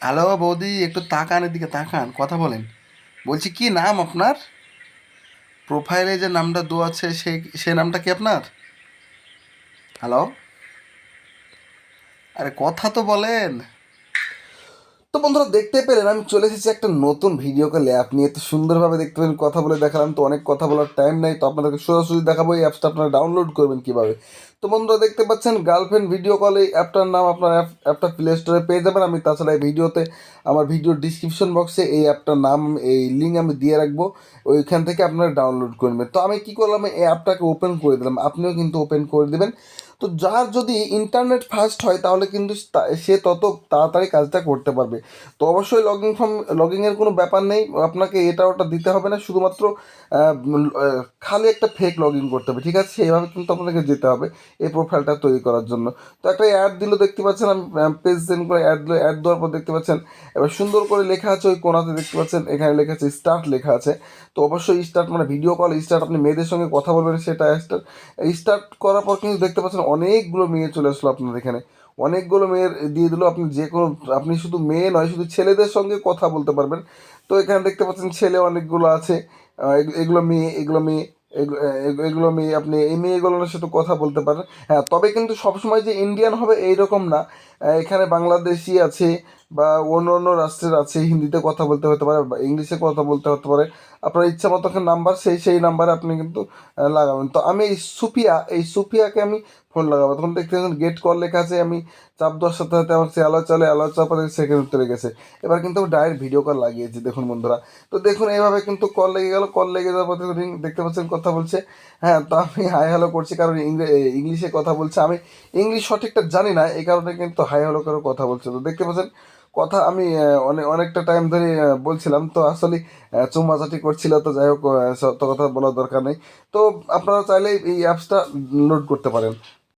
Hello বৌদি, একটু তাকান এদিকে, তাকান, কথা বলেন। বলছি, কি নাম আপনার? প্রোফাইলে যে নামটা দেওয়া আছে সেই সে নামটা কি আপনার? হ্যালো? আরে কথা তো বলেন। তো বন্ধুরা দেখতে পেলেন, আমি চলে এসেছি একটা নতুন ভিডিও কলে অ্যাপ নিয়ে। তো সুন্দরভাবে দেখতে পেলেন, কথা বলে দেখালাম। তো অনেক কথা বলার টাইম নাই, তো আপনাদেরকে সোজাসুজি দেখাবো এই অ্যাপসটা আপনারা ডাউনলোড করবেন কীভাবে। তো বন্ধুরা দেখতে পাচ্ছেন গার্লফ্রেন্ড ভিডিও কল এই অ্যাপটার নাম আপনার অ্যাপ অ্যাপটা প্লে স্টোরে পেয়ে যাবেন। আমি তাছাড়া এই ভিডিওতে আমার ভিডিও ডিসক্রিপশন বক্সে এই অ্যাপটার নাম, এই লিঙ্ক আমি দিয়ে রাখব। ওইখান থেকে আপনারা ডাউনলোড করবেন। তো আমি কি করলাম, এই অ্যাপটাকে ওপেন করে দিলাম। আপনিও কিন্তু ওপেন করে দেবেন। তো যার যদি ইন্টারনেট ফাস্ট হয়, তাহলে কিন্তু সে তত তাড়াতাড়ি কাজটা করতে পারবে। তো অবশ্যই লগিং ফর্ম লগিংয়ের কোনো ব্যাপার নেই। আপনাকে এটা ওটা দিতে হবে না। শুধুমাত্র খালি একটা ফেক লগ ইন করতে হবে, ঠিক আছে? এইভাবে কিন্তু আপনাকে যেতে হবে এই প্রোফাইলটা তৈরি করার জন্য। তো একটা অ্যাড দিল দেখতে পাচ্ছেন, আমি পেজ সেন্ড করে অ্যাড দিল অ্যাড দেওয়ার পর দেখতে পাচ্ছেন, এবার সুন্দর করে লেখা আছে ওই কোনাতে দেখতে পাচ্ছেন, এখানে লেখা আছে স্টার্ট লেখা আছে। তো অবশ্যই স্টার্ট মানে ভিডিও কল স্টার্ট আপনি মেয়েদের সঙ্গে কথা বলবেন, সেটা স্টার্ট স্টার্ট করার পর কিন্তু দেখতে পাচ্ছেন অনেকগুলো মেয়ে চলে আসলো আপনার এখানে। অনেকগুলো মেয়ের দিয়ে দিল আপনি যে কোনো, আপনি শুধু মেয়ে নয়, শুধু ছেলেদের সঙ্গে কথা বলতে পারবেন। তো এখানে দেখতে পাচ্ছেন ছেলে অনেকগুলো আছে এগুলো মেয়ে এগুলো মেয়ে। এগুলো মেয়ে আপনি এই মেয়েগুলোর সাথে কথা বলতে পারেন। হ্যাঁ তবে কিন্তু সবসময় যে ইন্ডিয়ান হবে এইরকম না। এখানে বাংলাদেশি আছে বা অন্য অন্য রাষ্ট্রের আছে, হিন্দিতে কথা বলতে হতে পারে বা ইংলিশে কথা বলতে হতে পারে, আপনার ইচ্ছা মতো একটা নাম্বার সেই সেই নাম্বারে আপনি কিন্তু লাগাবেন। তো আমি এই সুফিয়া এই সুফিয়াকে আমি ফোন লাগাবো। তখন দেখতে গেট কল লেখা আছে, আমি চাপ দেওয়ার সাথে সাথে আমার সে আলো চলে আলো চাপাতে সেকেন্ড উত্তরে গেছে। এবার কিন্তু ডাইরেক্ট ভিডিও কল লাগিয়েছি, দেখুন বন্ধুরা। তো দেখুন, এইভাবে কিন্তু কল লেগে গেল কল লেগে যাওয়ার পর ring দেখতে পাচ্ছেন কথা বলছে। হ্যাঁ তো আমি হাই হ্যালো করছি, কারণ ইংলিশে কথা বলছে। আমি ইংলিশ সঠিকটা জানি না, এই কারণে কিন্তু হাই হ্যালো করে কথা বলছে। তো দেখতে পাচ্ছেন কথা আমি অনেক অনেকটা টাইম ধরে বলছিলাম। তো আসলে চুমাচাটি করছিল, তো যাই হোক সত্য কথা বলার দরকার নেই। তো আপনারা চাইলে এই অ্যাপসটা লোড করতে পারেন।